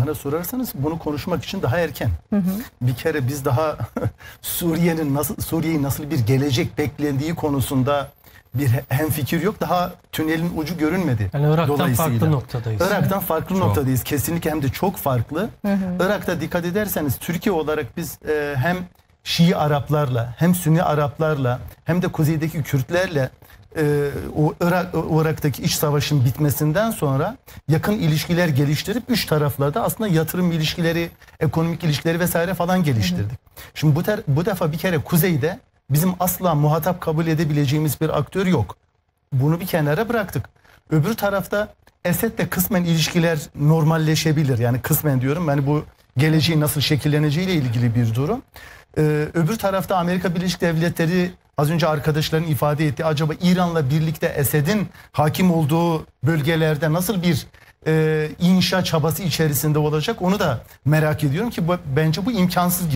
Bana sorarsanız bunu konuşmak için daha erken. Bir kere biz daha Suriye'nin nasıl Suriye'yi nasıl bir gelecek beklendiği konusunda bir hemfikir yok. Daha tünelin ucu görünmedi. Yani Irak'tan Dolayısıyla. farklı noktadayız. Irak'tan farklı Çok. noktadayız. Kesinlikle hem de çok farklı. Irak'ta dikkat ederseniz Türkiye olarak biz e, hem Şii Araplarla hem Sünni Araplarla hem de kuzeydeki Kürtlerle e, o Irak, Irak'taki iç savaşın bitmesinden sonra yakın ilişkiler geliştirip üç tarafla da aslında yatırım ilişkileri, ekonomik ilişkileri vesaire falan geliştirdik. Şimdi bu, ter- bu defa bir kere kuzeyde bizim asla muhatap kabul edebileceğimiz bir aktör yok. Bunu bir kenara bıraktık. Öbür tarafta Esed'le kısmen ilişkiler normalleşebilir. Yani kısmen diyorum. Yani bu geleceğin nasıl şekilleneceğiyle ilgili bir durum. Ee, öbür tarafta Amerika Birleşik Devletleri az önce arkadaşların ifade etti. Acaba İran'la birlikte Esed'in hakim olduğu bölgelerde nasıl bir e, inşa çabası içerisinde olacak onu da merak ediyorum ki bu, bence bu imkansız.